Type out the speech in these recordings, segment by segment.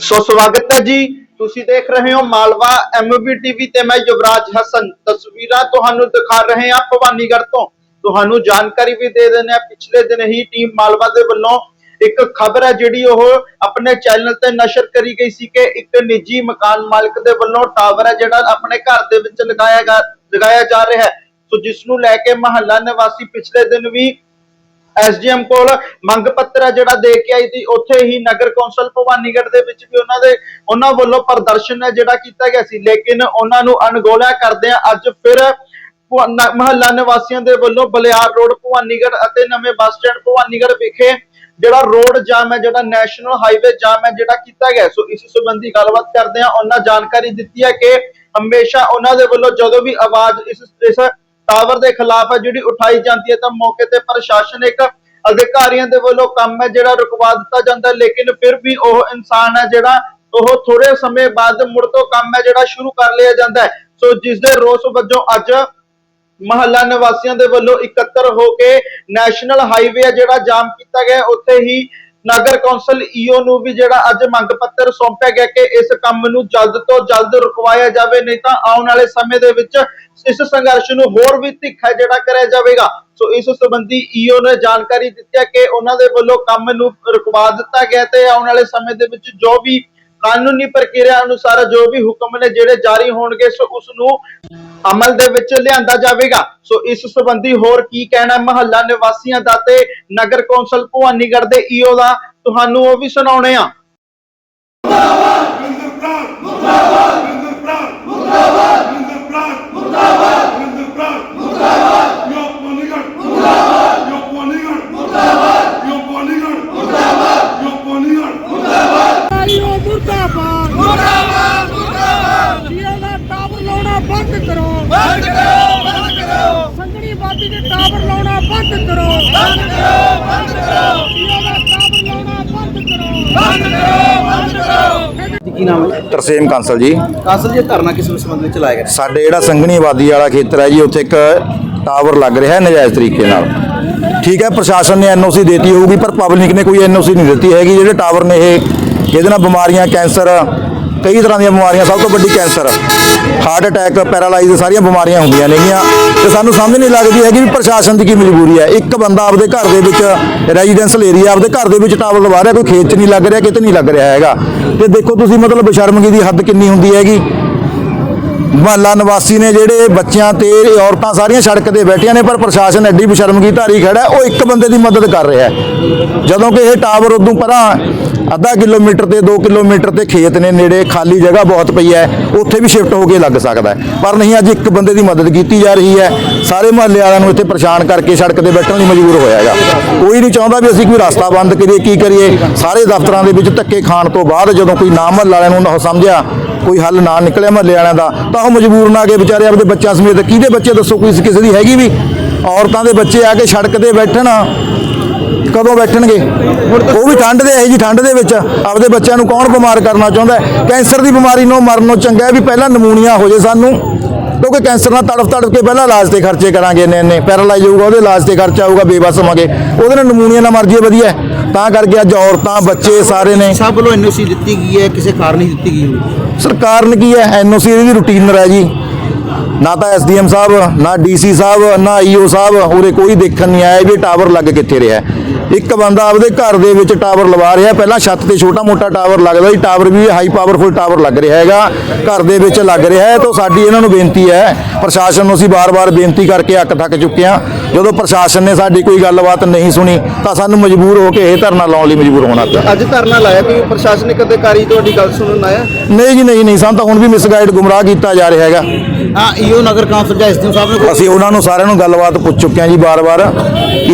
ਸੋ ਸਵਾਗਤ ਹੈ ਜੀ। ਤੁਸੀਂ ਦੇਖ ਰਹੇ ਹੋ ਮਾਲਵਾ ਐਮਬੀ ਟੀਵੀ ਤੇ ਮੈਂ ਯੁਵਰਾਜ ਹਸਨ। ਤਸਵੀਰਾਂ ਤੁਹਾਨੂੰ ਦਿਖਾ ਰਹੇ ਹਾਂ ਭਵਾਨੀਗੜ੍ਹ ਤੋਂ। ਤੁਹਾਨੂੰ ਜਾਣਕਾਰੀ ਵੀ ਦੇ ਦਿੰਦੇ ਹਾਂ। ਪਿਛਲੇ ਦਿਨ ਹੀ ਟੀਮ ਮਾਲਵਾ ਦੇ ਵੱਲੋਂ ਇੱਕ ਖਬਰ ਹੈ ਜਿਹੜੀ ਉਹ ਆਪਣੇ ਚੈਨਲ ਤੇ ਨਸ਼ਰ ਕਰੀ ਗਈ ਸੀ ਕਿ ਇੱਕ ਨਿੱਜੀ ਮਕਾਨ ਮਾਲਕ ਦੇ ਵੱਲੋਂ ਟਾਵਰ ਹੈ ਜਿਹੜਾ ਆਪਣੇ ਘਰ ਦੇ ਵਿੱਚ ਲਗਾਇਆ ਗਾ- ਲਗਾਇਆ ਜਾ ਰਿਹਾ ਹੈ। ਸੋ ਜਿਸ ਨੂੰ ਲੈ ਕੇ ਮਹੱਲਾ ਨਿਵਾਸੀ ਪਿਛਲੇ ਦਿਨ ਵੀ ਐਸਡੀਐਮ ਕੋਲ ਮੰਗ ਪੱਤਰ ਹੈ ਜਿਹੜਾ ਦੇ ਕੇ ਆਈ ਸੀ, ਉੱਥੇ ਹੀ ਨਗਰ ਕੌਂਸਲ ਭਵਾਨੀਗੜ੍ਹ ਦੇ ਵਿੱਚ ਵੀ ਉਹਨਾਂ ਦੇ, ਉਹਨਾਂ ਵੱਲੋਂ ਪ੍ਰਦਰਸ਼ਨ ਹੈ ਜਿਹੜਾ ਕੀਤਾ ਗਿਆ ਸੀ। ਲੇਕਿਨ ਉਹਨਾਂ ਨੂੰ ਅਣਗੌਲਿਆ ਕਰਦੇ ਅੱਜ ਫਿਰ ਮਹੱਲਾ ਨਿਵਾਸੀਆਂ ਦੇ ਵੱਲੋਂ ਬਲਿਆਰ ਰੋਡ ਭਵਾਨੀਗੜ੍ਹ ਅਤੇ ਨਵੇਂ ਬੱਸ ਸਟੈਂਡ ਭਵਾਨੀਗੜ੍ਹ ਵਿਖੇ ਜਿਹੜਾ ਰੋਡ ਜਾਮ ਹੈ, ਜਿਹੜਾ ਨੈਸ਼ਨਲ ਹਾਈਵੇ ਜਾਮ ਹੈ, ਜਿਹੜਾ ਕੀਤਾ ਗਿਆ। ਸੋ ਇਸ ਸੰਬੰਧੀ ਗੱਲਬਾਤ ਕਰਦੇ ਹਾਂ। ਉਹਨਾਂ ਜਾਣਕਾਰੀ ਦਿੱਤੀ ਹੈ ਕਿ ਹਮੇਸ਼ਾ ਉਹਨਾਂ ਦੇ ਵੱਲੋਂ ਜਦੋਂ ਵੀ ਆਵਾਜ਼ ਇਸ ਇਸ ਟਾਵਰ ਦੇ ਖਿਲਾਫ ਹੈ, ਜਿਹੜੀ ਉਠਾਈ ਜਾਂਦੀ ਹੈ, ਤਾਂ ਮੌਕੇ ਤੇ ਪ੍ਰਸ਼ਾਸਨ ਅਧਿਕਾਰੀਆਂ ਦੇ ਵੱਲੋਂ ਕੰਮ ਹੈ, ਜਿਹੜਾ ਰੁਕਵਾ ਦਿੱਤਾ ਜਾਂਦਾ ਲੇਕਿਨ ਫਿਰ ਵੀ ਉਹ ਇਨਸਾਨ ਹੈ ਜਿਹੜਾ ਉਹ ਥੋੜੇ ਸਮੇਂ ਬਾਅਦ ਮੁੜ ਤੋਂ ਕੰਮ ਹੈ, ਜਿਹੜਾ ਸ਼ੁਰੂ ਕਰ ਲਿਆ ਜਾਂਦਾ ਹੈ। ਸੋ ਜਿਸ ਦੇ ਰੋਸ ਵਜੋਂ ਅੱਜ ਮਹੱਲਾ ਨਿਵਾਸੀਆਂ ਦੇ ਵੱਲੋਂ ਇਕੱਤਰ ਹੋ ਕੇ ਨੈਸ਼ਨਲ ਹਾਈਵੇ ਹੈ, ਜਿਹੜਾ ਜਾਮ ਕੀਤਾ ਗਿਆ ਉੱਥੇ ਹੀ ਨਗਰ ਕੌਂਸਲ ਈਓ ਨੂੰ ਵੀ ਜਿਹੜਾ ਅੱਜ ਮੰਗ ਪੱਤਰ ਸੌਂਪਿਆ ਗਿਆ ਕਿ ਇਸ ਕੰਮ ਨੂੰ ਜਲਦ ਤੋਂ ਜਲਦ ਰੁਕਵਾਇਆ ਜਾਵੇ, ਨਹੀਂ ਤਾਂ ਆਉਣ ਵਾਲੇ ਸਮੇਂ ਦੇ ਵਿੱਚ ਇਸ ਸੰਘਰਸ਼ ਨੂੰ ਹੋਰ ਵੀ ਤਿੱਖਾ ਜਿਹੜਾ ਕਰਿਆ ਜਾਵੇਗਾ। ਸੋ ਇਸ ਸੰਬੰਧੀ ਈਓ ਨੇ ਜਾਣਕਾਰੀ ਦਿੱਤੀ ਕਿ ਉਹਨਾਂ ਦੇ ਵੱਲੋਂ ਕੰਮ ਨੂੰ ਰੁਕਵਾ ਦਿੱਤਾ ਗਿਆ ਤੇ ਆਉਣ ਵਾਲੇ ਸਮੇਂ ਦੇ ਵਿੱਚ ਜੋ ਵੀ ਕਾਨੂੰਨੀ ਪ੍ਰਕਿਰਿਆ ਅਨੁਸਾਰ ਜੋ ਵੀ ਹੁਕਮ ਨੇ ਜਿਹੜੇ ਜਾਰੀ ਹੋਣਗੇ, ਸੋ ਉਸ ਨੂੰ ਅਮਲ ਦੇ ਵਿੱਚ ਲਿਆਂਦਾ ਜਾਵੇਗਾ। ਸੋ ਇਸ ਸੰਬੰਧੀ ਹੋਰ ਕੀ ਕਹਿਣਾ ਹੈ? ਮਹੱਲਾ ਨਿਵਾਸੀਆਂ ਦਾ ਤੇ ਨਗਰ ਕੌਂਸਲ ਭਵਾਨੀਗੜ੍ਹ ਦੇ ਈਓ ਦਾ। ਤੁਹਾਨੂੰ ਉਹ ਵੀ ਸੁਣਾਉਣੇ ਆ। ਬੰਦ ਕਰੋ ਬੰਦ ਕਰੋ ਬੰਦ ਕਰੋ। ਜੀਓ ਦਾ ਟਾਵਰ ਲਾਉਣਾ ਬੰਦ ਕਰੋ ਬੰਦ ਕਰੋ। ਬੰਦ ਕਰੋ ਕੀ ਨਾਮ ਹੈ? ਤਰਸੇਮ ਕਾਂਸਲ ਜੀ। ਕਾਸਲ ਜੀ ਧਰਨਾ ਕਿਸ ਸੰਬੰਧ ਵਿੱਚ ਚਲਾਇਆ ਗਿਆ? ਸਾਡੇ ਜਿਹੜਾ ਸੰਘਣੀ ਆਬਾਦੀ ਵਾਲਾ ਖੇਤਰ ਹੈ ਜੀ ਉੱਥੇ ਇੱਕ ਟਾਵਰ ਲੱਗ ਰਿਹਾ ਹੈ ਨਜਾਇਜ਼ ਤਰੀਕੇ ਨਾਲ। ਠੀਕ ਹੈ ਪ੍ਰਸ਼ਾਸਨ ਨੇ ਐਨਓਸੀ ਦਿੱਤੀ ਹੋਊਗੀ ਪਰ ਪਬਲਿਕ ਨੇ ਕੋਈ ਐਨਓਸੀ ਨਹੀਂ ਦਿੱਤੀ ਹੈਗੀ। ਜਿਹੜੇ ਟਾਵਰ ਨੇ ਇਹ ਜਿਹਦੇ ਨਾਲ ਬਿਮਾਰੀਆਂ ਕੈਂਸਰ ਕਈ ਤਰ੍ਹਾਂ ਦੀਆਂ ਬਿਮਾਰੀਆਂ, ਸਭ ਤੋਂ ਵੱਡੀ ਕੈਂਸਰ ਹਾਰਟ ਅਟੈਕ, ਪੈਰਾਲਾਈਜ਼, ਸਾਰੀਆਂ ਬਿਮਾਰੀਆਂ ਹੁੰਦੀਆਂ ਨੇਗੀਆਂ। ਤੇ ਸਾਨੂੰ ਸਮਝ ਨਹੀਂ ਲੱਗਦੀ ਹੈਗੀ ਵੀ ਪ੍ਰਸ਼ਾਸਨ ਦੀ ਕੀ ਮਜਬੂਰੀ ਹੈ। ਇੱਕ ਬੰਦਾ ਆਪਦੇ ਘਰ ਦੇ ਵਿੱਚ ਰੈਜੀਡੈਂਸਲ ਏਰੀਆ ਆਪਦੇ ਘਰ ਦੇ ਵਿੱਚ ਟਾਵਰ ਲਵਾ ਰਿਹਾ, ਕੋਈ ਖੇਤ 'ਚ ਨਹੀਂ ਲੱਗ ਰਿਹਾ, ਕਿਤੇ ਨਹੀਂ ਲੱਗ ਰਿਹਾ ਹੈਗਾ। ਤੇ ਦੇਖੋ ਤੁਸੀਂ ਮਤਲਬ ਬੇਸ਼ਰਮਗੀ ਦੀ ਹੱਦ ਕਿੰਨੀ ਹੁੰਦੀ ਹੈਗੀ। ਮਹੱਲਾ ਨਿਵਾਸੀ ਨੇ ਜਿਹੜੇ ਬੱਚਿਆਂ ਤੇ ਔਰਤਾਂ ਸਾਰੀਆਂ ਸੜਕ ਤੇ ਬੈਠੀਆਂ ਨੇ, ਪਰ ਪ੍ਰਸ਼ਾਸਨ ਐਡੀ ਬਸ਼ਰਮਗੀ ਧਾਰੀ ਖੜਾ ਉਹ ਇੱਕ ਬੰਦੇ ਦੀ ਮਦਦ ਕਰ ਰਿਹਾ ਹੈ। ਜਦੋਂ ਕਿ ਇਹ ਟਾਵਰ ਉਦੋਂ ਪਰਾਂ ਅੱਧਾ ਕਿਲੋਮੀਟਰ ਤੇ 2 ਕਿਲੋਮੀਟਰ ਤੇ ਖੇਤ ਨੇ, ਨੇੜੇ ਖਾਲੀ ਜਗ੍ਹਾ ਬਹੁਤ ਪਈ ਹੈ, ਉੱਥੇ ਵੀ ਸ਼ਿਫਟ ਹੋ ਕੇ ਲੱਗ ਸਕਦਾ ਪਰ ਨਹੀਂ, ਅੱਜ ਇੱਕ ਬੰਦੇ ਦੀ ਮਦਦ ਕੀਤੀ ਜਾ ਰਹੀ ਹੈ। ਸਾਰੇ ਮਹੱਲੇ ਵਾਲਿਆਂ ਨੂੰ ਇੱਥੇ ਪਰੇਸ਼ਾਨ ਕਰਕੇ ਸੜਕ ਤੇ ਬੈਠਣ ਲਈ ਮਜਬੂਰ ਹੋਇਆ ਹੈਗਾ। ਕੋਈ ਨਹੀਂ ਚਾਹੁੰਦਾ ਵੀ ਅਸੀਂ ਕੋਈ ਰਸਤਾ ਬੰਦ ਕਰੀਏ, ਕੀ ਕਰੀਏ। ਸਾਰੇ ਦਫ਼ਤਰਾਂ ਦੇ ਵਿੱਚ ਧੱਕੇ ਖਾਣ ਤੋਂ ਬਾਅਦ ਜਦੋਂ ਕੋਈ ਨਾ ਮਹੱਲੇ ਵਾਲਿਆਂ ਨੂੰ ਉਹ ਸਮਝਿਆ ਕੋਈ ਹੱਲ ਨਾ ਨਿਕਲਿਆ ਮਹੱਲੇ ਵਾਲਿਆਂ ਦਾ, ਤਾਂ ਉਹ ਮਜਬੂਰ ਨਾ ਕੇ ਵਿਚਾਰੇ ਆਪਦੇ ਬੱਚਿਆਂ ਸਮੇਤ, ਕਿਹਦੇ ਬੱਚੇ ਦੱਸੋ ਕੋਈ ਕਿਸੇ ਦੀ ਹੈਗੀ ਵੀ? ਔਰਤਾਂ ਦੇ ਬੱਚੇ ਆ ਕੇ ਸੜਕ ਤੇ ਬੈਠਣ। ਕਦੋਂ ਬੈਠਣਗੇ? ਉਹ ਵੀ ਠੰਡ ਦੇ ਇਹ ਜੀ ਠੰਡ ਦੇ ਵਿੱਚ। ਆਪਦੇ ਬੱਚਿਆਂ ਨੂੰ ਕੌਣ ਬਿਮਾਰ ਕਰਨਾ ਚਾਹੁੰਦਾ ਹੈ? ਕੈਂਸਰ ਦੀ ਬਿਮਾਰੀ ਨੂੰ ਮਰਨੋਂ ਚੰਗਾ ਹੈ ਵੀ ਪਹਿਲਾਂ ਨਮੂਨੀਆ ਹੋ ਜੇ ਸਾਨੂੰ। ਕਿਉਂਕਿ ਕੈਂਸਰ ਨਾਲ ਤੜਫ ਤੜਫ ਕੇ ਪਹਿਲਾਂ ਇਲਾਜ ਤੇ ਖਰਚੇ ਕਰਾਂਗੇ ਇੰਨੇ ਇੰਨੇ। ਪੈਰਾਲਾਈਜ਼ ਹੋਊਗਾ ਉਹਦੇ ਇਲਾਜ ਤੇ ਖਰਚਾ ਆਊਗਾ ਬੇਬਸ ਹੋਵਾਂਗੇ। ਉਹਦੇ ਨਾਲ ਨਮੂਨੀਆ ਨਾਲ ਮਰ ਜਾਈਏ ਵਧੀਆ ਹੈ। ਤਾਂ ਕਰਕੇ ਅੱਜ ਔਰਤਾਂ ਬੱਚੇ ਸਾਰੇ ਨੇ ਸਭ ਵੱਲੋਂ ਐਨਓਸੀ ਦਿੱਤੀ ਗਈ ਹੈ ਕਿਸੇ ਕਾਰਨ ਨਹੀਂ ਦਿੱਤੀ ਗਈ ਸਰਕਾਰ ਨੇ ਕੀ ਹੈ? ਐਨਓਸੀ ਦੀ ਰੂਟੀਨ ਹੈ ਜੀ। ਨਾ ਤਾਂ ਐਸਡੀਐਮ ਸਾਹਿਬ ਨਾ ਡੀਸੀ ਸਾਹਿਬ ਨਾ ਈਓ ਸਾਹਿਬ ਉਰੇ ਕੋਈ ਦੇਖਣ ਨਹੀਂ ਆਇਆ ਵੀ ਟਾਵਰ ਲੱਗ ਕਿੱਥੇ ਰਿਹਾ। ਇੱਕ ਬੰਦਾ ਆਪਦੇ ਘਰ ਦੇ ਵਿੱਚ ਟਾਵਰ ਲਵਾ ਰਿਹਾ ਪਹਿਲਾਂ ਛੱਤ ਤੇ ਛੋਟਾ ਮੋਟਾ ਟਾਵਰ ਲੱਗਦਾ ਸੀ ਟਾਵਰ ਵੀ ਹਾਈ ਪਾਵਰਫੁਲ ਟਾਵਰ ਲੱਗ ਰਿਹਾ ਹੈਗਾ। ਘਰ ਦੇ ਵਿੱਚ ਲੱਗ ਰਿਹਾ ਹੈ ਤਾਂ ਸਾਡੀ ਇਹਨਾਂ ਨੂੰ ਬੇਨਤੀ ਹੈ ਪ੍ਰਸ਼ਾਸਨ ਨੂੰ ਅਸੀਂ ਬਾਰ-ਬਾਰ ਬੇਨਤੀ ਕਰਕੇ ਅੱਕ ਥੱਕ ਚੁੱਕੇ ਹਾਂ। ਜਦੋਂ ਪ੍ਰਸ਼ਾਸਨ ਨੇ ਸਾਡੀ ਕੋਈ ਗੱਲਬਾਤ ਨਹੀਂ ਸੁਣੀ ਤਾਂ ਸਾਨੂੰ ਮਜਬੂਰ ਹੋ ਕੇ ਇਹ ਧਰਨਾ ਲਾਉਣ ਲਈ ਮਜਬੂਰ ਹੋਣਾ ਪਿਆ। ਅੱਜ ਧਰਨਾ ਲਾਇਆ ਕਿ ਪ੍ਰਸ਼ਾਸਨਿਕ ਅਧਿਕਾਰੀ ਤੁਹਾਡੀ ਗੱਲ ਸੁਣਨ ਆਇਆ? ਨਹੀਂ ਜੀ ਨਹੀਂ ਨਹੀਂ ਸਾਨੂੰ ਤਾਂ ਹੁਣ ਵੀ ਮਿਸਗਾਈਡ ਗੁੰਮਰਾਹ ਕੀਤਾ ਜਾ ਰਿਹਾ ਹੈਗਾ। ਹਾਂ ਈਓ ਨਗਰ ਕੌਂਸਲ ਜਾਂ ਐਸਡੀਐਮ ਸਾਹਿਬ ਨੇ ਕੋਈ ਅਸੀਂ ਉਹਨਾਂ ਨੂੰ ਸਾਰਿਆਂ ਨੂੰ ਗੱਲਬਾਤ ਪੁੱਛ ਚੁੱਕੇ ਹਾਂ ਜੀ ਬਾਰ-ਬਾਰ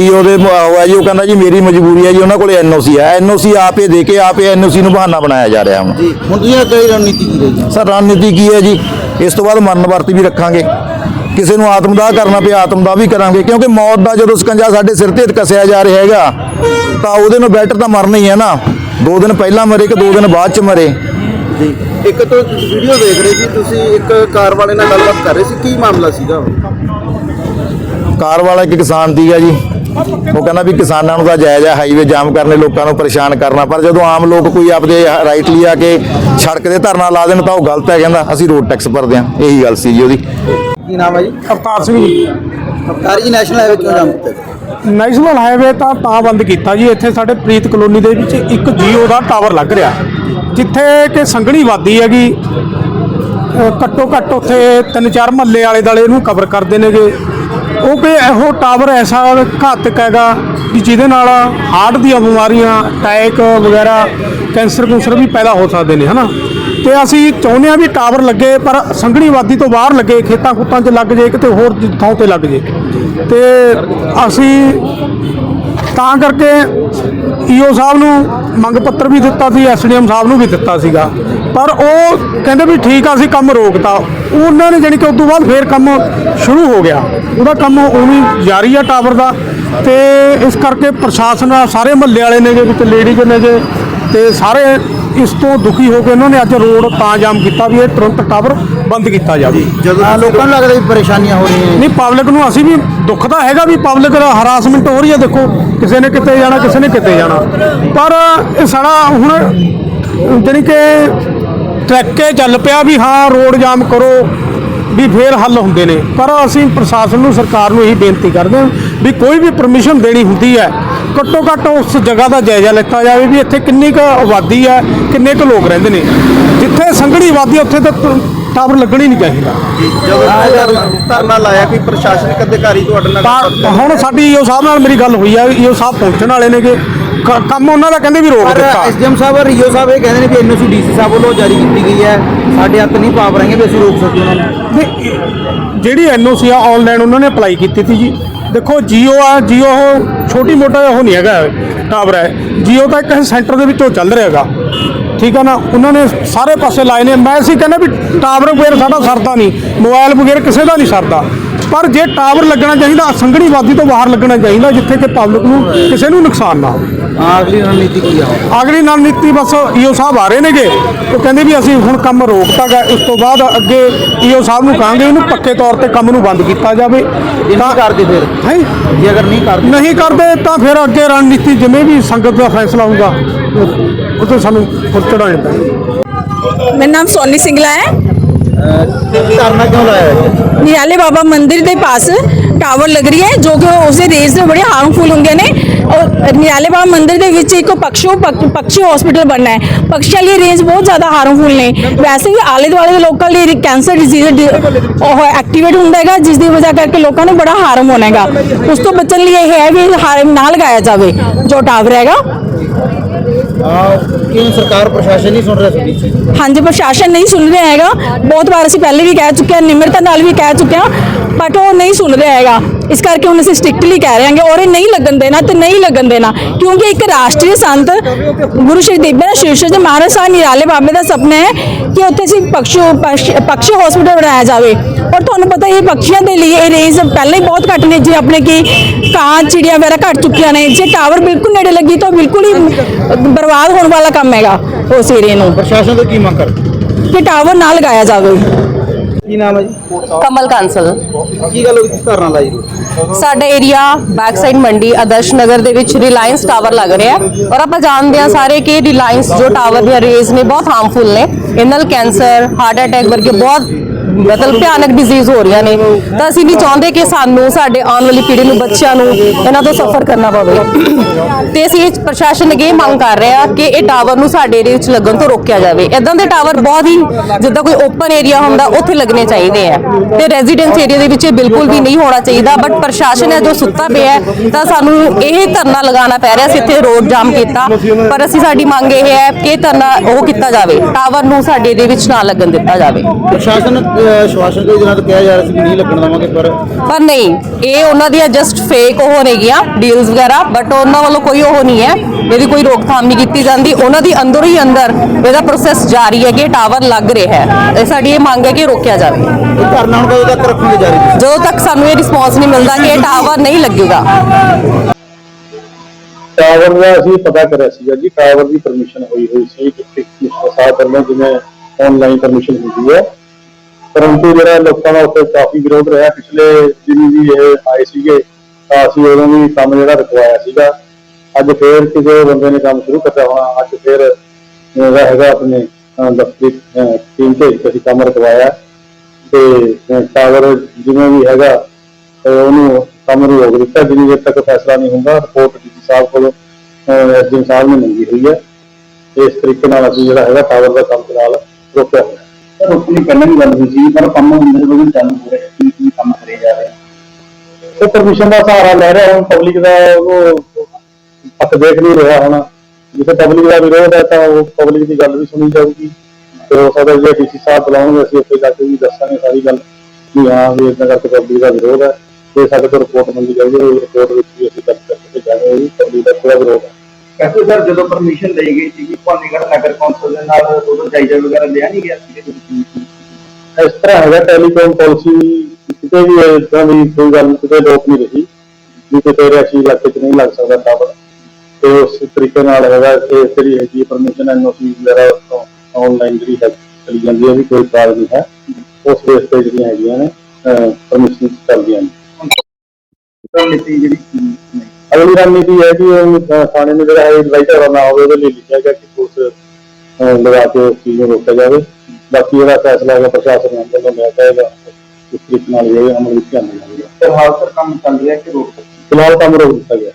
ਉਹਦੇ ਮ- ਹੋਇਆ ਜੀ ਉਹ ਕਹਿੰਦਾ ਜੀ ਮੇਰੀ ਮਜਬੂਰੀ ਹੈ ਜੀ ਉਹਨਾਂ ਕੋਲੇ ਐਨਓਸੀ ਹੈ। ਐਨਓਸੀ ਆਪੇ ਦੇ ਕੇ ਆਪੇ ਐਨਓਸੀ ਨੂੰ ਬਹਾਨਾ ਬਣਾਇਆ ਜਾ ਰਿਹਾ ਹੁਣ। ਜੀ ਹੁਣ ਤੁਸੀਂ ਅਗਲੀ ਰਣਨੀਤੀ ਕੀ ਰਹੇਗੀ ਸਰ ਰਣਨੀਤੀ ਕੀ ਹੈ ਜੀ? ਇਸ ਤੋਂ ਬਾਅਦ ਮਰਨ ਵਰਤੀ ਵੀ ਰੱਖਾਂਗੇ। ਕਿਸੇ ਨੂੰ ਆਤਮਦਾਹ ਕਰਨਾ ਪਿਆ ਆਤਮਦਾਹ ਵੀ ਕਰਾਂਗੇ। ਕਿਉਂਕਿ ਮੌਤ ਦਾ ਜਦੋਂ ਸਕੰਜਾ ਸਾਡੇ ਸਿਰ ਤੇ ਕੱਸਿਆ ਜਾ ਰਿਹਾ ਹੈਗਾ ਤਾਂ ਉਹਦੇ ਨੂੰ ਬੈਟਰ ਤਾਂ ਮਰਨਾ ਹੀ ਹੈ ਨਾ। ਦੋ ਦਿਨ ਪਹਿਲਾਂ ਮਰੇ ਕਿ ਦੋ ਦਿਨ ਬਾਅਦ ਚ ਮਰੇ? ਇੱਕ ਤੋਂ ਵੀਡੀਓ ਦੇਖ ਰਹੇ ਸੀ ਤੁਸੀਂ ਇੱਕ ਕਾਰ ਵਾਲੇ ਨਾਲ ਗੱਲਬਾਤ ਕਰ ਰਹੇ ਸੀ ਕੀ ਮਾਮਲਾ ਸੀਗਾ? ਕਾਰ ਵਾਲਾ ਇੱਕ ਕਿਸਾਨ ਸੀਗਾ ਜੀ। ਉਹ ਕਹਿੰਦਾ ਵੀ ਕਿਸਾਨਾਂ ਨੂੰ ਤਾਂ ਜਾਇਜ਼ ਹੈ ਹਾਈਵੇ ਜਾਮ ਕਰਨੇ ਲੋਕਾਂ ਨੂੰ ਪਰੇਸ਼ਾਨ ਕਰਨਾ ਪਰ ਜਦੋਂ ਆਮ ਲੋਕ ਕੋਈ ਆਪਦੇ ਰਾਈਟ ਲਈ ਆ ਕੇ ਸੜਕ ਦੇ ਧਰਨਾ ਲਾ ਦੇਣ ਤਾਂ ਉਹ ਗਲਤ ਹੈ ਕਹਿੰਦਾ ਅਸੀਂ ਰੋਡ ਟੈਕਸ ਭਰਦੇ ਹਾਂ ਇਹੀ ਗੱਲ ਸੀ ਜੀ ਉਹਦੀ। ਕੀ ਨਾਮ ਹੈ ਜੀ? ਅਵਤਾਰ ਸਿੰਘ ਜੀ। ਅਵਤਾਰ ਜੀ ਨੈਸ਼ਨਲ ਹਾਈਵੇ ਕਿਉਂ ਜਾਮ ਕੀਤਾ? ਨੈਸ਼ਨਲ ਹਾਈਵੇ ਤਾਂ ਤਾਂ ਬੰਦ ਕੀਤਾ ਜੀ ਇੱਥੇ ਸਾਡੇ ਪ੍ਰੀਤ ਕਲੋਨੀ ਦੇ ਵਿੱਚ ਇੱਕ ਜੀਓ ਦਾ ਟਾਵਰ ਲੱਗ ਰਿਹਾ। ਜਿੱਥੇ ਕਿ ਸੰਘਣੀ ਵਾਦੀ ਹੈਗੀ ਘੱਟੋ ਘੱਟ ਉੱਥੇ ਤਿੰਨ ਚਾਰ ਮਹੱਲੇ ਵਾਲੇ ਦਾਲੇ ਇਹਨੂੰ ਕਵਰ ਕਰਦੇ ਨੇਗੇ। ਉਹ ਕਿ ਇਹੋ ਟਾਵਰ ਐਸਾ ਘਾਤਕ ਹੈਗਾ ਕਿ ਜਿਹਦੇ ਨਾਲ ਹਾਰਟ ਦੀਆਂ ਬਿਮਾਰੀਆਂ ਅਟੈਕ ਵਗੈਰਾ ਕੈਂਸਰ ਕੂਸਰ ਵੀ ਪੈਦਾ ਹੋ ਸਕਦੇ ਨੇ, ਹਨਾ? ਤੇ ਅਸੀਂ ਚਾਹੁੰਦੇ ਆ ਵੀ ਟਾਵਰ ਲੱਗੇ, ਪਰ ਸੰਘਣੀ ਵਾਦੀ ਤੋਂ ਬਾਹਰ ਲੱਗੇ, ਖੇਤਾਂ ਖੁੱਤਾਂ 'ਚ ਲੱਗ ਜੇ ਕਿਤੇ ਹੋਰ ਥਾਂ ਤੇ ਲੱਗ ਜੇ ਤੇ ਅਸੀਂ ਤਾਂ ਕਰਕੇ ਈਓ ਸਾਹਿਬ ਨੂੰ ਮੰਗ ਪੱਤਰ ਵੀ ਦਿੱਤਾ ਸੀ ਐਸਡੀਐਮ ਸਾਹਿਬ ਨੂੰ ਵੀ ਦਿੱਤਾ ਸੀਗਾ। ਪਰ ਉਹ ਕਹਿੰਦੇ ਵੀ ਠੀਕ ਆ ਅਸੀਂ ਕੰਮ ਰੋਕਤਾ। ਉਹਨਾਂ ਨੇ ਜਾਣੀ ਕਿ ਉਸ ਤੋਂ ਬਾਅਦ ਫੇਰ ਕੰਮ ਸ਼ੁਰੂ ਹੋ ਗਿਆ। ਉਹਦਾ ਕੰਮ ਉਵੇਂ ਜਾਰੀ ਆ ਟਾਵਰ ਦਾ ਤੇ ਇਸ ਕਰਕੇ ਪ੍ਰਸ਼ਾਸਨ ਆ, ਸਾਰੇ ਮਹੱਲੇ ਵਾਲੇ ਨੇਗੇ ਵਿੱਚ ਲੇਡੀਜ਼ ਨੇਗੇ ਤੇ ਸਾਰੇ ਇਸ ਤੋਂ ਦੁਖੀ ਹੋ ਕੇ ਉਹਨਾਂ ਨੇ ਅੱਜ ਰੋਡ ਤਾਂ ਜਾਮ ਕੀਤਾ ਵੀ ਇਹ ਤੁਰੰਤ ਟਾਵਰ ਬੰਦ ਕੀਤਾ ਜਾਵੇ। ਜਦੋਂ ਲੋਕਾਂ ਨੂੰ ਲੱਗਦਾ ਵੀ ਪਰੇਸ਼ਾਨੀਆਂ ਹੋ ਰਹੀਆਂ ਨੇ। ਨਹੀਂ ਪਬਲਿਕ ਨੂੰ ਅਸੀਂ ਵੀ ਦੁੱਖ ਤਾਂ ਹੈਗਾ ਵੀ ਪਬਲਿਕ ਦਾ ਹਰਾਸਮੈਂਟ ਹੋ ਰਹੀ ਹੈ ਦੇਖੋ ਕਿਸੇ ਨੇ ਕਿਤੇ ਜਾਣਾ ਕਿਸੇ ਨੇ ਕਿਤੇ ਜਾਣਾ। ਪਰ ਇਹ ਸਾਡਾ ਹੁਣ ਜਾਣੀ ਕਿ ਟਰੱਕੇ ਚੱਲ ਪਿਆ ਵੀ ਹਾਂ ਰੋਡ ਜਾਮ ਕਰੋ ਵੀ ਫੇਰ ਹੱਲ ਹੁੰਦੇ ਨੇ। ਪਰ ਅਸੀਂ ਪ੍ਰਸ਼ਾਸਨ ਨੂੰ ਸਰਕਾਰ ਨੂੰ ਇਹੀ ਬੇਨਤੀ ਕਰਦੇ ਹਾਂ ਵੀ ਕੋਈ ਵੀ ਪਰਮਿਸ਼ਨ ਦੇਣੀ ਹੁੰਦੀ ਹੈ ਘੱਟੋ ਘੱਟ ਉਸ ਜਗ੍ਹਾ ਦਾ ਜਾਇਜ਼ਾ ਲਿੱਤਾ ਜਾਵੇ ਵੀ ਇੱਥੇ ਕਿੰਨੀ ਕੁ ਆਬਾਦੀ ਹੈ ਕਿੰਨੇ ਕੁ ਲੋਕ ਰਹਿੰਦੇ ਨੇ। ਜਿੱਥੇ ਸੰਘਣੀ ਆਬਾਦੀ ਹੈ, ਉੱਥੇ ਤਾਂ ਟਾਵਰ ਲੱਗਣੀ ਨਹੀਂ ਚਾਹੀਦਾ ਜਦੋਂ ਤੁਸੀਂ ਧਰਨਾ ਲਾਇਆ ਕੋਈ ਪ੍ਰਸ਼ਾਸਨਿਕ ਅਧਿਕਾਰੀ ਤੁਹਾਡੇ ਨਾਲ ਤਾਂ ਹੁਣ ਸਾਡੀ ਈਓ ਸਾਹਿਬ ਨਾਲ ਮੇਰੀ ਗੱਲ ਹੋਈ ਆ ਈਓ ਸਾਹਿਬ ਪਹੁੰਚਣ ਵਾਲੇ ਨੇਗੇ। ਕ- ਕੰਮ ਉਹਨਾਂ ਦਾ ਕਹਿੰਦੇ ਵੀ ਰੋਕ ਪਰ ਦਿੱਤਾ। ਐਸਡੀਐਮ ਸਾਹਿਬ ਔਰ ਈਓ ਸਾਹਿਬ ਇਹ ਕਹਿੰਦੇ ਨੇ ਵੀ ਐਨਓਸੀ ਡੀਸੀ ਸਾਹਿਬ ਵੱਲੋਂ ਜਾਰੀ ਕੀਤੀ ਗਈ ਹੈ। ਸਾਡੇ ਹੱਥ ਨਹੀਂ ਪਾਵਰ ਹੈਗੇ ਵੀ ਅਸੀਂ ਰੋਕ ਸਕਦੇ ਉਹਨਾਂ ਨੂੰ ਨਹੀਂ, ਜਿਹੜੀ ਐਨਓਸੀ ਆ ਆਨਲਾਈਨ ਉਹਨਾਂ ਨੇ ਅਪਲਾਈ ਕੀਤੀ ਸੀ ਜੀ। ਦੇਖੋ ਜੀਓ ਆ ਜੀਓ ਉਹ ਛੋਟੀ ਮੋਟਾ ਉਹ ਨਹੀਂ ਹੈਗਾ ਟਾਵਰ ਹੈ। ਜੀਓ ਤਾਂ ਇੱਕ ਸੈਂਟਰ ਦੇ ਵਿੱਚੋਂ ਚੱਲ ਰਿਹਾ ਹੈਗਾ। ਠੀਕ ਆ ਨਾ? ਉਹਨਾਂ ਨੇ ਸਾਰੇ ਪਾਸੇ ਲਾਏ ਨੇ। ਮੈਂ ਸੀ ਕਹਿੰਦਾ ਵੀ ਟਾਵਰ ਵਗੈਰ ਸਾਡਾ ਸਰਦਾ ਨਹੀਂ। ਮੋਬਾਈਲ ਵਗੈਰ ਕਿਸੇ ਦਾ ਨਹੀਂ ਸਰਦਾ। ਪਰ ਜੇ ਟਾਵਰ ਲੱਗਣਾ ਚਾਹੀਦਾ ਸੰਘਣੀ ਵਾਦੀ ਤੋਂ ਬਾਹਰ ਲੱਗਣਾ ਚਾਹੀਦਾ ਜਿੱਥੇ ਕਿ ਪਬਲਿਕ ਨੂੰ ਕਿਸੇ ਨੂੰ ਨੁਕਸਾਨ ਨਾ ਹੋਵੇ। ਅਗਲੀ ਰਣਨੀਤੀ ਕੀ ਆ? ਅਗਲੀ ਰਣਨੀਤੀ ਬਸ ਈਓ ਸਾਹਿਬ ਆ ਰਹੇ ਨੇਗੇ। ਉਹ ਕਹਿੰਦੇ ਵੀ ਅਸੀਂ ਹੁਣ ਕੰਮ ਰੋਕਤਾ ਗਾ। ਉਸ ਤੋਂ ਬਾਅਦ ਅੱਗੇ ਈਓ ਸਾਹਿਬ ਨੂੰ ਕਹਾਂਗੇ ਇਹਨੂੰ ਪੱਕੇ ਤੌਰ ਤੇ ਕੰਮ ਨੂੰ ਬੰਦ ਕੀਤਾ ਜਾਵੇ। ਨਹੀਂ ਕਰਦੇ ਫਿਰ? ਹੈ? ਜੇ ਅਗਰ ਨਹੀਂ ਕਰਦੇ? ਨਹੀਂ ਕਰਦੇ ਤਾਂ ਫਿਰ ਅੱਗੇ ਰਣਨੀਤੀ ਜਿਵੇਂ ਵੀ ਸੰਗਤ ਦਾ ਫੈਸਲਾ ਹੋਊਗਾ। ਉਦੋਂ ਸਾਨੂੰ ਪੁਰ ਚੜਾਉਣੇ ਪੈਂਦੇ। ਮੇਰਾ ਨਾਮ ਸੋਨੀ ਸਿੰਘਲਾ ਹੈ। ਧਰਨਾ ਕਿਉਂ ਲਾਇਆ ਹੈ ਨਿਆਲੇ ਬਾਬਾ ਮੰਦਿਰ ਦੇ ਪਾਸ ਟਾਵਰ ਲੱਗ ਰਹੀ ਹੈ ਜੋ ਕਿ ਉਸਦੇ ਰੇਜ਼ ਦੇ ਬੜੇ ਹਾਰਮਫੁਲ ਹੁੰਦੇ ਨੇ। ਔਰ ਨਿਆਲੇ ਬਾਬਾ ਮੰਦਿਰ ਦੇ ਵਿੱਚ ਇੱਕ ਪਕਸ਼ੂ ਪਕਸ਼ੀ ਹਸਪੀਟਲ ਬਣਨਾ ਹੈ। ਪਕਸ਼ੀਆਂ ਲਈ ਰੇਜ਼ ਬਹੁਤ ਜ਼ਿਆਦਾ ਹਾਰਮਫੁਲ ਨੇ। ਵੈਸੇ ਵੀ ਆਲੇ ਦੁਆਲੇ ਦੇ ਲੋਕਾਂ ਲਈ ਕੈਂਸਰ ਡਿਜ਼ੀਜ਼ ਉਹ ਐਕਟੀਵੇਟ ਹੁੰਦਾ ਹੈਗਾ ਜਿਸ ਦੀ ਵਜ੍ਹਾ ਕਰਕੇ ਲੋਕਾਂ ਨੂੰ ਬੜਾ ਹਾਰਮ ਹੋਣਾ ਹੈਗਾ। ਉਸ ਤੋਂ ਬਚਣ ਲਈ ਇਹ ਹੈ ਵੀ ਹਾਰਮ ਨਾ ਲਗਾਇਆ ਜਾਵੇ ਜੋ ਟਾਵਰ ਹੈਗਾ। ਕਿਉਂ ਸਰਕਾਰ ਪ੍ਰਸ਼ਾਸਨ ਨਹੀਂ ਸੁਣ ਰਿਹਾ ਤੁਹਾਡੀ ਹਾਂਜੀ, ਪ੍ਰਸ਼ਾਸਨ ਨਹੀਂ ਸੁਣ ਰਿਹਾ ਹੈਗਾ। ਬਹੁਤ ਵਾਰ ਅਸੀਂ ਪਹਿਲੇ ਵੀ ਕਹਿ ਚੁੱਕੇ ਹਾਂ, ਨਿਮਰਤਾ ਨਾਲ ਵੀ ਕਹਿ ਚੁੱਕੇ ਹਾਂ ਬਟ ਉਹ ਨਹੀਂ ਸੁਣ ਰਿਹਾ ਹੈਗਾ। ਇਸ ਕਰਕੇ ਹੁਣ ਅਸੀਂ ਸਟ੍ਰਿਕਟਲੀ ਕਹਿ ਰਹੇ ਹਾਂਗੇ ਔਰ ਇਹ ਨਹੀਂ ਲੱਗਣ ਦੇਣਾ ਤੇ ਨਹੀਂ ਲੱਗਣ ਦੇਣਾ ਕਿਉਂਕਿ ਇੱਕ ਰਾਸ਼ਟਰੀ ਸੰਤ ਗੁਰੂ ਸ਼੍ਰੀ ਦਿव्य ਸ਼ੀਰਸ਼ ਜੀ ਮਹਾਰਾਜ ਸਾਹਿਬ ਨਿਰਾਲੇ ਬਾਬੇ ਦਾ ਸੁਪਨਾ ਹੈ ਕਿ ਉੱਥੇ ਅਸੀਂ ਪਕਸ਼ੂ ਪਕਸ਼ੀ ਹਸਪੀਟਲ ਬਣਾਇਆ ਜਾਵੇ। ਔਰ ਤੁਹਾਨੂੰ ਪਤਾ ਇਹ ਪਕਸ਼ੀਆਂ ਦੇ ਲਈ ਇਹ ਰੇਂਜ ਪਹਿਲਾਂ ਹੀ ਬਹੁਤ ਘੱਟ ਨੇ ਜੇ ਆਪਣੇ ਕੀ ਕਾਂ ਚਿੜੀਆਂ ਵਗੈਰਾ ਘੱਟ ਚੁੱਕੀਆਂ ਨੇ। ਜੇ ਟਾਵਰ ਬਿਲਕੁਲ ਨੇੜੇ ਲੱਗੀ ਤਾਂ ਬਿਲਕੁਲ ਹੀ ਬਰਬਾਦ ਹੋਣ ਵਾਲਾ ਕੰਮ ਹੈਗਾ ਉਸ ਏਰੀਏ ਨੂੰ। ਪ੍ਰਸ਼ਾਸਨ ਤੋਂ ਕੀ ਮੰਗ ਕਰਦੇ? ਕਿ ਟਾਵਰ ਨਾ ਲਗਾਇਆ ਜਾਵੇ। ਕੀ ਨਾਮ ਹੈ ਜੀ? ਕਮਲ ਕਾਂਸਲ। ਕੀ ਗੱਲ ਹੋਈ? ਤੁਸੀਂ ਧਰਨਾ ਲਾਈ? ਸਾਡਾ ਏਰੀਆ ਬੈਕ ਸਾਈਡ ਮੰਡੀ ਆਦਰਸ਼ ਨਗਰ ਦੇ ਵਿੱਚ ਰਿਲਾਇੰਸ ਟਾਵਰ ਲੱਗ ਰਿਹਾ ਹੈ ਔਰ ਆਪਾਂ ਜਾਣਦੇ ਹਾਂ ਸਾਰੇ ਕਿ ਰਿਲਾਇੰਸ ਜੋ ਟਾਵਰ ਦੀਆਂ ਰੇਜ਼ ਨੇ ਬਹੁਤ ਹਾਰਮਫੁਲ ਨੇ। ਇਹਨਾਂ ਨਾਲ ਕੈਂਸਰ ਹਾਰਟ ਅਟੈਕ ਵਰਗੇ ਬਹੁਤ ਮਤਲਬ ਭਿਆਨਕ ਡਿਜ਼ੀਜ਼ ਹੋ ਰਹੀਆਂ ਨੇ। ਤਾਂ ਅਸੀਂ ਨਹੀਂ ਚਾਹੁੰਦੇ ਕਿ ਸਾਨੂੰ ਸਾਡੇ ਆਉਣ ਵਾਲੀ ਪੀੜ੍ਹੀ ਨੂੰ, ਬੱਚਿਆਂ ਨੂੰ ਇਹਨਾਂ ਤੋਂ ਸਫਰ ਕਰਨਾ ਪਵੇ। ਤੇ ਅਸੀਂ ਪ੍ਰਸ਼ਾਸਨ ਅੱਗੇ ਮੰਗ ਕਰ ਰਹੇ ਹਾਂ ਕਿ ਇਹ ਟਾਵਰ ਨੂੰ ਸਾਡੇ ਏਰੀਆ ਵਿੱਚ ਲੱਗਣ ਤੋਂ ਰੋਕਿਆ ਜਾਵੇ। ਇਦਾਂ ਦੇ ਟਾਵਰ ਬਹੁਤ ਹੀ, ਜਿੱਦਾਂ ਕੋਈ ਓਪਨ ਏਰੀਆ ਹੁੰਦਾ, ਉੱਥੇ ਲੱਗਣੇ ਚਾਹੀਦੇ ਆ। ਤੇ ਰੈਜ਼ੀਡੈਂਸ ਏਰੀਆ ਦੇ ਵਿੱਚ ਇਹ ਬਿਲਕੁਲ ਵੀ ਨਹੀਂ ਹੋਣਾ ਚਾਹੀਦਾ ਬਟ ਪ੍ਰਸ਼ਾਸਨ ਹੈ ਜੋ ਸੁੱਤਾ ਪਿਆ ਹੈ, ਤਾਂ ਸਾਨੂੰ ਇਹ ਧਰਨਾ ਲਗਾਉਣਾ ਪੈ ਰਿਹਾ ਸੀ, ਇੱਥੇ ਰੋਡ ਜਾਮ ਕੀਤਾ। ਪਰ ਅਸੀਂ ਸਾਡੀ ਮੰਗ ਇਹ ਹੈ ਕਿ ਧਰਨਾ ਉਹ ਕੀਤਾ ਜਾਵੇ ਟਾਵਰ ਨੂੰ ਸਾਡੇ ਦੇ ਵਿੱਚ ਨਾ ਲੱਗਣ ਦਿੱਤਾ ਜਾਵੇ। ਪ੍ਰਸ਼ਾਸਨ ਸ਼ਵਾਸਨ ਦਿਨਾਂ ਤੋਂ ਕਿਹਾ ਜਾ ਰਿਹਾ ਸੀ ਕਿ ਨਹੀਂ ਲੱਗਣ ਦੇਵਾਂਗੇ ਪਰ ਪਰ ਨਹੀਂ ਇਹ ਉਹਨਾਂ ਦੀਆਂ ਜਸਟ ਫੇਕ ਉਹ ਨੇਗੀਆਂ ਡੀਲਸ ਵਗੈਰਾ ਬਟ ਉਹਨਾਂ ਵੱਲੋਂ ਕੋਈ ਉਹ ਨਹੀਂ ਹੈ। ਇਹਦੀ ਕੋਈ ਰੋਕਥਾਮ ਨਹੀਂ ਕੀਤੀ ਜਾਂਦੀ। ਉਹਨਾਂ ਦੀ ਅੰਦਰ ਹੀ ਅੰਦਰ ਇਹਦਾ ਪ੍ਰੋਸੈਸ ਜਾਰੀ ਹੈ ਕਿ ਟਾਵਰ ਲੱਗ ਰਿਹਾ ਹੈ। ਤੇ ਸਾਡੀ ਇਹ ਮੰਗ ਹੈ ਕਿ ਰੋਕਿਆ ਜਾਵੇ। ਇਹ ਧਰਨਾ ਹੁਣ ਕਦੋਂ ਤੱਕ ਰੱਖੋਗੇ ਜਾਰੀ ਜਦੋਂ ਤੱਕ ਸਾਨੂੰ ਇਹ ਰਿਸਪੌਂਸ ਨਹੀਂ ਮਿਲਦਾ ਕਿ ਇਹ ਟਾਵਰ ਨਹੀਂ ਲੱਗੇਗਾ। ਟਾਵਰ ਦਾ ਅਸੀਂ ਪਤਾ ਕਰਿਆ ਸੀਗਾ ਜੀ ਟਾਵਰ ਦੀ ਪਰਮਿਸ਼ਨ ਹੋਈ ਹੋਈ ਸੀ ਡਿਸਟ੍ਰਿਕਟ ਮਿਨਿਸਟਰ ਸਾਹਿਬ ਵੱਲੋਂ ਜਿਵੇਂ ਆਨਲਾਈਨ ਪਰਮਿਸ਼ਨ ਹੁੰਦੀ ਹੈ। ਪਰੰਤੂ ਜਿਹੜਾ ਲੋਕਾਂ ਦਾ ਉੱਥੇ ਕਾਫੀ ਵਿਰੋਧ ਰਿਹਾ ਪਿਛਲੇ ਦਿਨ ਵੀ ਇਹ ਆਏ ਸੀਗੇ ਤਾਂ ਅਸੀਂ ਉਦੋਂ ਵੀ ਕੰਮ ਜਿਹੜਾ ਰੁਕਵਾਇਆ ਸੀਗਾ। ਅੱਜ ਫੇਰ ਕਿਸੇ ਬੰਦੇ ਨੇ ਕੰਮ ਸ਼ੁਰੂ ਕੀਤਾ ਹੋਣਾ ਅੱਜ ਫੇਰ ਜਿਹੜਾ ਹੈਗਾ ਆਪਣੇ ਦਫ਼ਤਰੀ ਟੀਮ ਭੇਜ ਕੇ ਅਸੀਂ ਕੰਮ ਰੁਕਵਾਇਆ। ਤੇ ਅਹ, ਟਾਵਰ ਜਿਵੇਂ ਵੀ ਹੈਗਾ ਉਹਨੂੰ ਕੰਮ ਨੂੰ ਰੋਕ ਦਿੱਤਾ। ਜਿੰਨੀ ਦੇਰ ਤੱਕ ਫੈਸਲਾ ਨਹੀਂ ਹੁੰਦਾ ਰਿਪੋਰਟ ਡੀਸੀ ਸਾਹਿਬ ਕੋਲ ਐਸਡੀਐਮ ਸਾਹਿਬ ਨੇ ਮੰਗੀ ਹੋਈ ਹੈ। ਇਸ ਤਰੀਕੇ ਨਾਲ ਅਸੀਂ ਜਿਹੜਾ ਹੈਗਾ ਟਾਵਰ ਦਾ ਕੰਮ ਫਿਲਹਾਲ ਰੋਕਿਆ ਹੋਇਆ। ਸਰ ਰੋਕਣੀ ਪਹਿਲਾਂ ਵੀ ਗੱਲ ਹੋਈ ਸੀ, ਪਰ ਕੰਮ ਹੁੰਦੇ ਹੋਏ ਚਾਲੂ ਹੋ ਰਿਹਾ, ਕੀ ਕੀ ਕੰਮ ਕਰੇ ਜਾ ਰਹੇ ਉਹ ਪਰਮਿਸ਼ਨ ਦਾ ਸਹਾਰਾ ਲੈ ਰਿਹਾ, ਹੁਣ ਪਬਲਿਕ ਦਾ ਉਹ ਪੱਖ ਦੇਖ ਨਹੀਂ ਰਿਹਾ ਹੁਣ। ਜਿੱਥੇ ਪਬਲਿਕ ਦਾ ਵਿਰੋਧ ਹੈ ਤਾਂ ਉਹ ਪਬਲਿਕ ਦੀ ਗੱਲ ਵੀ ਸੁਣੀ ਜਾਊਗੀ। ਤੇ ਹੋ ਸਕਦਾ ਜੇ ਡੀਸੀ ਸਾਹਿਬ ਬੁਲਾਉਣਗੇ, ਅਸੀਂ ਉੱਥੇ ਜਾ ਕੇ ਵੀ ਦੱਸਾਂਗੇ ਸਾਰੀ ਗੱਲ ਵੀ ਹਾਂ, ਵੀ ਇਦਾਂ ਕਰਕੇ ਪਬਲਿਕ ਦਾ ਵਿਰੋਧ ਹੈ। ਤੇ ਸਾਡੇ ਕੋਲ ਰਿਪੋਰਟ ਮੰਗੀ ਜਾਊਗੀ, ਉਹ ਰਿਪੋਰਟ ਵਿੱਚ ਵੀ ਅਸੀਂ ਦਰਜ ਕਰਕੇ ਜਾਵਾਂਗੇ, ਵੀ ਪਬਲਿਕ ਦਾ ਪੂਰਾ ਵਿਰੋਧ ਹੈ। ਵੈਸੇ ਸਰ ਜਦੋਂ ਪਰਮਿਸ਼ਨ ਲਈ ਗਈ ਸੀ ਕਿ ਭਵਾਨੀਗੜ੍ਹ ਨਗਰ ਕੌਂਸਲ ਦੇ ਨਾਲ ਉਦੋਂ ਜਾਇਜ਼ਾ ਵਗੈਰਾ ਲਿਆ ਨਹੀਂ ਗਿਆ ਸੀ? ਇਸ ਤਰ੍ਹਾਂ ਹੈਗਾ ਟੈਲੀਕਾਮ ਪਾਲਿਸੀ ਕਿਤੇ ਵੀ ਇਦਾਂ ਦੀ ਕੋਈ ਗੱਲ ਕਿਤੇ ਰੋਕ ਨਹੀਂ ਰਹੀ ਵੀ ਕਿਤੇ ਰਿਆਸੀ ਇਲਾਕੇ 'ਚ ਨਹੀਂ ਲੱਗ ਸਕਦਾ ਟਾਵਰ। ਤੇ ਉਸ ਤਰੀਕੇ ਨਾਲ ਹੈਗਾ ਕਿ ਜਿਹੜੀ ਹੈਗੀ ਪਰਮਿਸ਼ਨ ਐਨਓਸੀ ਵਗੈਰਾ ਆਨਲਾਈਨ ਜਿਹੜੀ ਹੈ ਚਲੀ ਜਾਂਦੀ ਹੈ ਵੀ ਕੋਈ ਇਤਰਾਜ਼ ਨਹੀਂ ਹੈ। ਉਸ ਬੇਸ ਤੇ ਜਿਹੜੀਆਂ ਹੈਗੀਆਂ ਨੇ ਪਰਮਿਸ਼ਨ ਚੱਲਦੀਆਂ ਨੇ। ਨੀਤੀ ਜਿਹੜੀ ਅਗਲੀ ਰਣਨੀਤੀ ਹੈ ਕਿ ਉਹ ਥਾਣੇ ਨੂੰ ਜਿਹੜਾ ਹੈ ਲੜਾਈ ਝਗੜਾ ਨਾ ਹੋਵੇ ਉਹਦੇ ਲਈ ਲਿਖਿਆ ਗਿਆ ਕਿ ਪੁਲਿਸ ਲਗਾ ਕੇ ਉਸ ਚੀਜ਼ ਨੂੰ ਰੋਕਿਆ ਜਾਵੇ। ਬਾਕੀ ਜਿਹੜਾ ਫੈਸਲਾ ਹੈਗਾ ਪ੍ਰਸ਼ਾਸਨ ਵੱਲੋਂ ਲਿਆ ਜਾਏਗਾ। ਇਸ ਤਰੀਕੇ ਨਾਲ ਇਹ ਅਮਲ ਵਿੱਚ ਲਿਆਂਦਾ ਜਾਵੇਗਾ। ਫਿਲਹਾਲ ਸਰ ਕੰਮ ਚੱਲ ਰਿਹਾ ਕਿ ਰੋਕ ਫਿਲਹਾਲ ਕੰਮ ਰੋਕ ਦਿੱਤਾ ਗਿਆ